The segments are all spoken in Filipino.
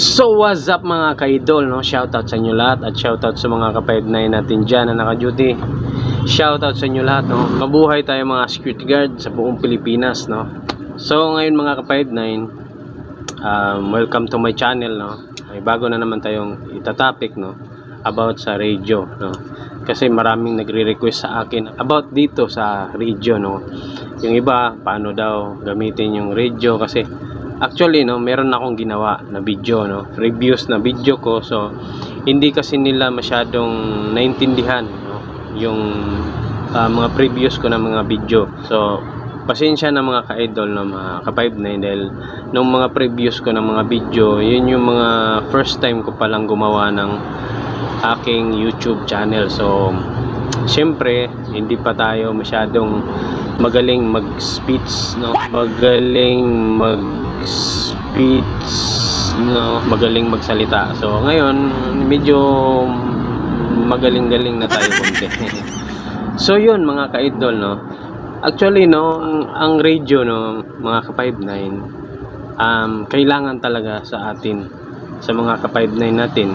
So what's up mga ka-idol no? Shoutout sa inyo lahat at shoutout sa mga kapayad na natin dyan na naka-duty. Shoutout sa inyo lahat no. Mabuhay tayo mga security guard sa buong Pilipinas no. So ngayon mga kapayad na um, welcome to my channel no. May bago na naman tayong itatopic no about sa radio no. Kasi maraming nagre-request sa akin about dito sa radio no. Yung iba paano daw gamitin yung radio kasi Actually, no, meron akong ginawa na video, no, reviews na video ko. So, hindi kasi nila masyadong naintindihan, no, yung ah, mga previous ko na mga video. So, pasensya na mga ka-idol, no, mga ka-5 na dahil nung mga previous ko na mga video, yun yung mga first time ko palang gumawa ng aking YouTube channel. So, Siyempre, hindi pa tayo masyadong magaling mag-speech, no? Magaling mag-speech, no? Magaling magsalita. So, ngayon, medyo magaling-galing na tayo konti. so, yun mga ka-idol, no? Actually, no, ang, ang radio, no, mga ka-59, um, kailangan talaga sa atin, sa mga ka-59 natin,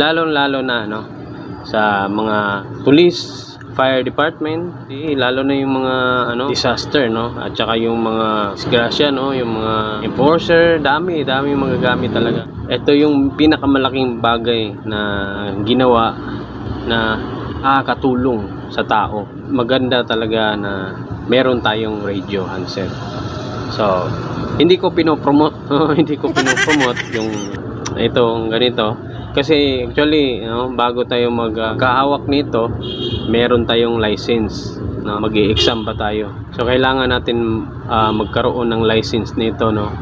lalong-lalo na, no, sa mga police, fire department, eh, lalo na yung mga ano disaster no at saka yung mga disgrasya no, yung mga enforcer, dami, dami yung mga gamit talaga. Ito yung pinakamalaking bagay na ginawa na nakakatulong sa tao. Maganda talaga na meron tayong radio handset. So, hindi ko pinopromote, no? hindi ko pinopromote yung itong ganito kasi actually, no, bago tayo magkahawak nito, meron tayong license. No, mag-exam pa tayo. So kailangan natin ah, magkaroon ng license nito, no.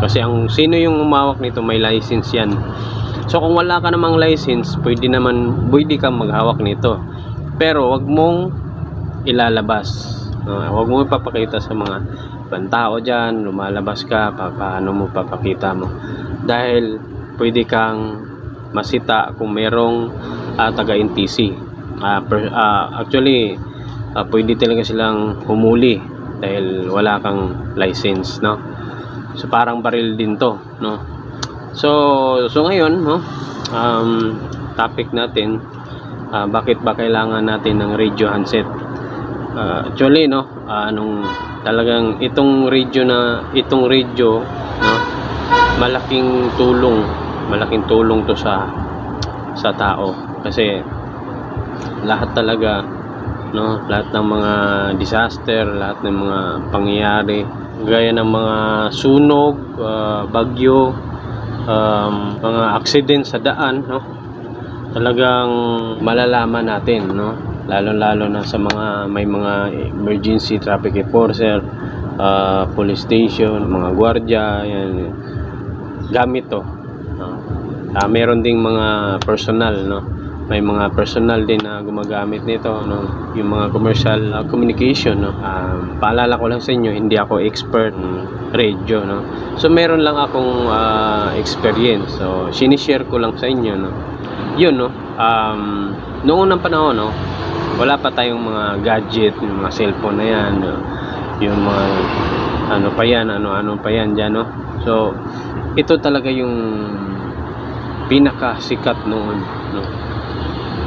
Kasi ang sino yung umawak nito, may license 'yan. So kung wala ka namang license, pwede naman pwede kang maghawak nito. Pero wag mong ilalabas. No, wag mo ipapakita sa mga ibang tao diyan, lumalabas ka, pa, paano mo papakita mo. Dahil pwede kang masita kung merong ah, taga-NTC. Ah, per- ah, actually, ah, pwede talaga silang humuli dahil wala kang license, no? So parang baril din 'to, no? So so ngayon, no? Um, topic natin ah, bakit ba kailangan natin ng radio handset? Ah, actually, no, ah, nung talagang itong radio na itong radio, no, malaking tulong malaking tulong to sa sa tao kasi lahat talaga no lahat ng mga disaster lahat ng mga pangyayari gaya ng mga sunog ah, bagyo um, mga accident sa daan no talagang malalaman natin no lalo lalo na sa mga may mga emergency traffic enforcer ah, police station mga gwardiya yan gamit to? Ah, meron ding mga personal no? May mga personal din na gumagamit nito no? Yung mga commercial ah, communication no? Um, paalala ko lang sa inyo hindi ako expert ng radio no? So meron lang akong ah, experience. So sinishare ko lang sa inyo no? Yun no? Um, noong unang panahon no? Wala pa tayong mga gadget yung mga cellphone na yan no? yung mga ano pa yan ano ano pa yan dyan no? So ito talaga yung pinaka sikat noon no?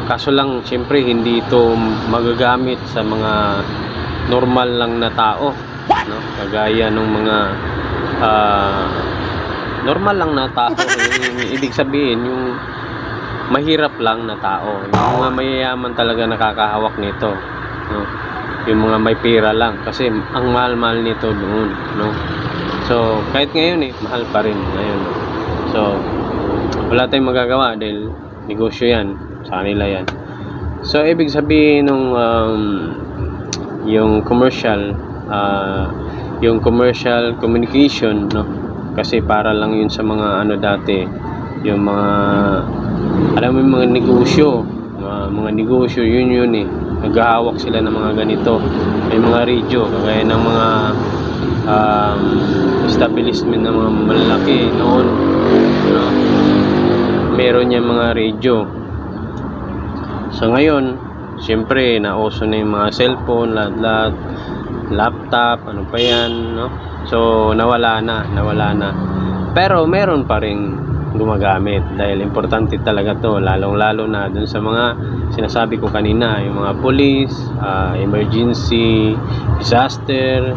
kaso lang syempre hindi ito magagamit sa mga normal lang na tao no? kagaya ng mga ah, normal lang na tao yung, ibig sabihin yung mahirap lang na tao yung mga mayayaman talaga nakakahawak nito no? yung mga may pera lang kasi ang mahal-mahal nito noon no so kahit ngayon eh mahal pa rin ngayon no? so wala tayong magagawa dahil negosyo yan. Sa kanila yan. So ibig sabihin nung um, yung commercial ah, yung commercial communication no? Kasi para lang yun sa mga ano dati yung mga alam mo yung mga negosyo mga, mga negosyo yun yun eh. Naghahawak sila ng mga ganito. May mga radio kagaya ng mga um, establishment ng mga malaki noon no? Meron niya mga radio. So ngayon syempre nauso na yung mga cellphone lahat lahat laptop ano pa yan no? So nawala na nawala na. Pero meron pa rin gumagamit. Dahil importante talaga to lalong lalo na dun sa mga sinasabi ko kanina yung mga police ah, emergency disaster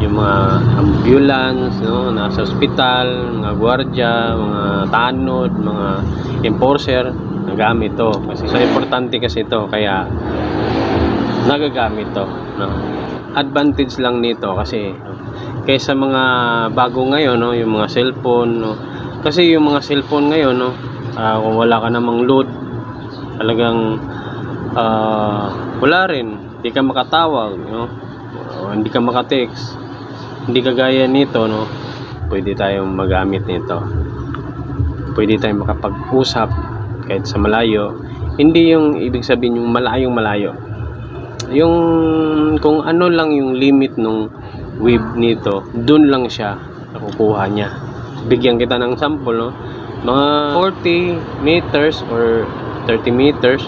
yung mga ambulance no nasa ospital mga gwardiya mga tanod mga enforcer nagamit to. Kasi so importante kasi to kaya nagagamit to no. Advantage lang nito kasi kaysa mga bago ngayon no yung mga cellphone no kasi yung mga cellphone ngayon no ah, kung wala ka namang load talagang ah, wala rin. Hindi ka makatawag no o, hindi ka makatext. Hindi kagaya nito no pwede tayong magamit nito. Pwede tayong makapag-usap kahit sa malayo. Hindi yung ibig sabihin yung malayong malayo. Yung kung ano lang yung limit nung wave nito dun lang siya nakukuha niya bigyan kita ng sample no? Mga 40 meters or 30 meters.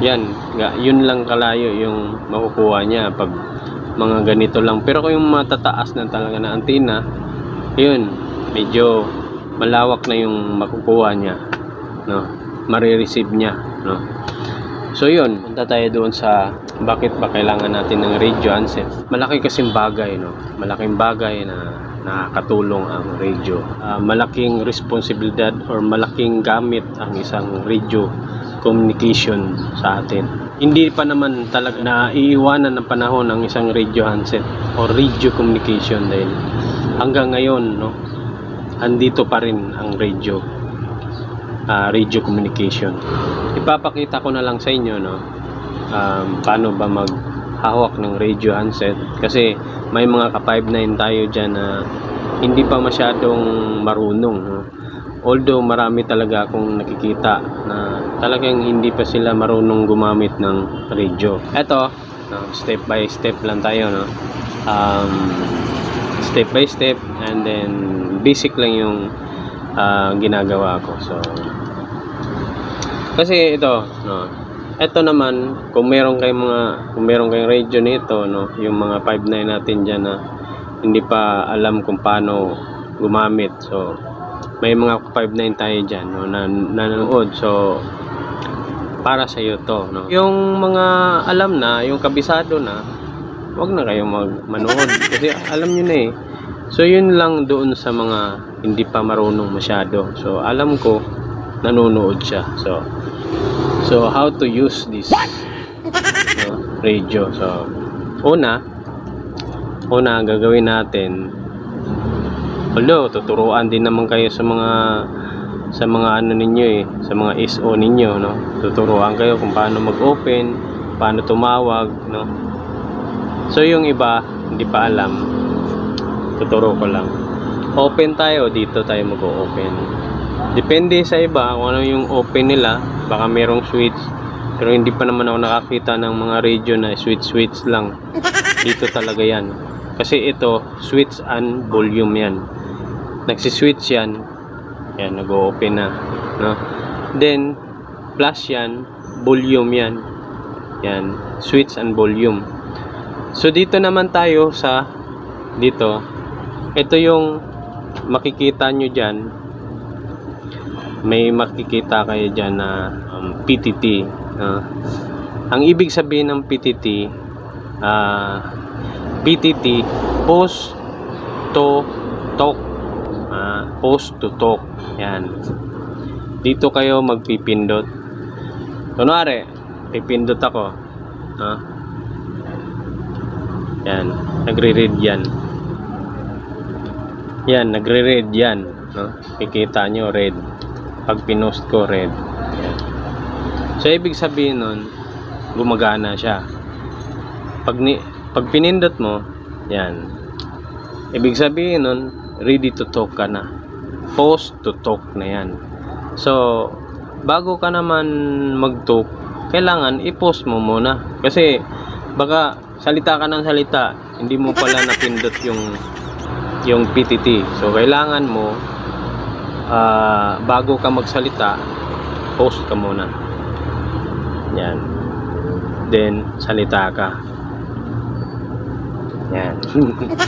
Yan yun lang kalayo yung makukuha niya pag mga ganito lang. Pero kung yung matataas na talaga na antena yun medyo malawak na yung makukuha niya no? Marireceive niya no? So yun punta tayo doon sa bakit ba kailangan natin ng radio handset malaki kasing bagay no? Malaking bagay na nakakatulong ang radio. Ah, malaking responsibilidad or malaking gamit ang isang radio communication sa atin. Hindi pa naman talaga na iiwanan ng panahon ang isang radio handset or radio communication dahil hanggang ngayon no andito pa rin ang radio ah, radio communication. Ipapakita ko na lang sa inyo no um, paano ba maghahawak ng radio handset kasi may mga ka-59 tayo dyan na hindi pa masyadong marunong no? although marami talaga akong nakikita na talagang hindi pa sila marunong gumamit ng radio eto no, step by step lang tayo no um, step by step and then basic lang yung ah, ginagawa ko so kasi ito, no. Ito naman, kung meron kayong mga kung meron kayong radio nito, no, yung mga 59 natin diyan na hindi pa alam kung paano gumamit. So, may mga 59 tayo diyan, no, na nanonood. So, para sa iyo to, no. Yung mga alam na, yung kabisado na, wag na kayong mag manood kasi alam niyo na eh. So, yun lang doon sa mga hindi pa marunong masyado. So, alam ko nanonood siya. So, so how to use this radio. So, una, una ang gagawin natin, although tuturuan din naman kayo sa mga sa mga ano ninyo eh, sa mga SO ninyo, no? Tuturuan kayo kung paano mag-open, paano tumawag, no? So, yung iba, hindi pa alam, tuturo ko lang. Open tayo, dito tayo mag-open. Depende sa iba kung ano yung open nila. Baka merong switch. Pero hindi pa naman ako nakakita ng mga radio na switch-switch lang. Dito talaga yan. Kasi ito, switch and volume yan. Nagsiswitch yan. Yan, nag-open na. No? Then, plus yan, volume yan. Yan, switch and volume. So, dito naman tayo sa, dito, ito yung makikita nyo dyan, may makikita kayo dyan na um, PTT. no? ang ibig sabihin ng PTT, ah, PTT, post to talk. Ah, post to talk. Yan. Dito kayo magpipindot. Kunwari, pipindot ako. No? Yan. Nagre-read yan. Yan, nagre-red yan. No? Kikita nyo, red. Pag pinost ko, red. So, ibig sabihin nun, gumagana siya. Pag, ni, pag pinindot mo, yan. Ibig sabihin nun, ready to talk ka na. Post to talk na yan. So, bago ka naman mag-talk, kailangan i-post mo muna. Kasi, baka salita ka ng salita, hindi mo pala napindot yung yung PTT. So, kailangan mo ah, bago ka magsalita, post ka muna. Yan. Then, salita ka. Yan.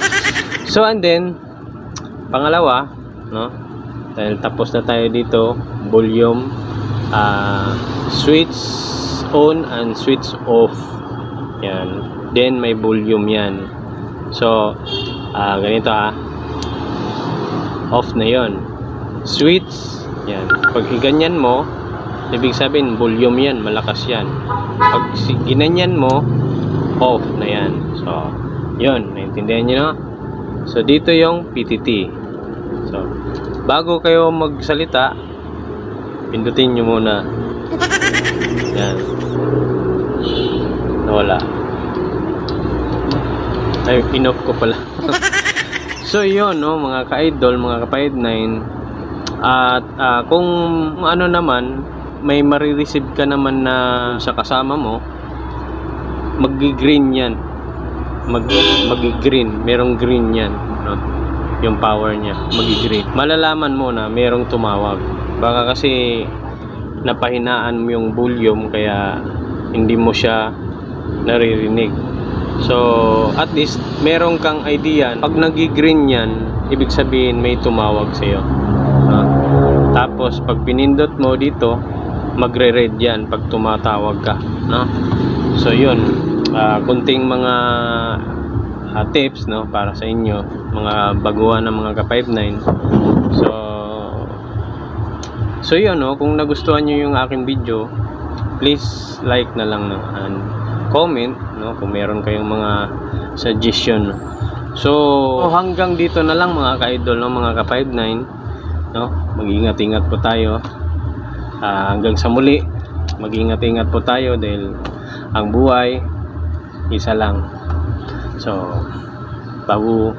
so, and then, pangalawa, no? dahil tapos na tayo dito volume ah, switch on and switch off yan then may volume yan so ah, ganito ah off na yon switch yan. Pag iganyan mo ibig sabihin volume yan malakas yan. Pag ginanyan mo off na yan. So yon naintindihan nyo no so dito yung PTT so bago kayo magsalita pindutin nyo muna. Yan. Nawala. Ay in-off ko pala. So yun no mga ka-idol mga ka-5-9 at ah, kung ano naman may marireceive ka naman na sa kasama mo magi-green yan. Mag magi-green merong green yan no? Yung power niya magi-green malalaman mo na merong tumawag. Baka kasi napahinaan mo yung volume kaya hindi mo siya naririnig. So at least merong kang idea. Pag nagi-green yan ibig sabihin may tumawag sa iyo tapos pag pinindot mo dito magre-red yan pag tumatawag ka no? So yun. Ah, kunting mga ah, tips no para sa inyo mga baguhan ng mga ka-59 so so yun no kung nagustuhan nyo yung aking video please like na lang no, and comment no kung meron kayong mga suggestion. So hanggang dito na lang mga ka-idol no mga ka-59 no? Mag-ingat-ingat po tayo. Ah, hanggang sa muli mag-ingat-ingat po tayo dahil ang buhay isa lang. So bago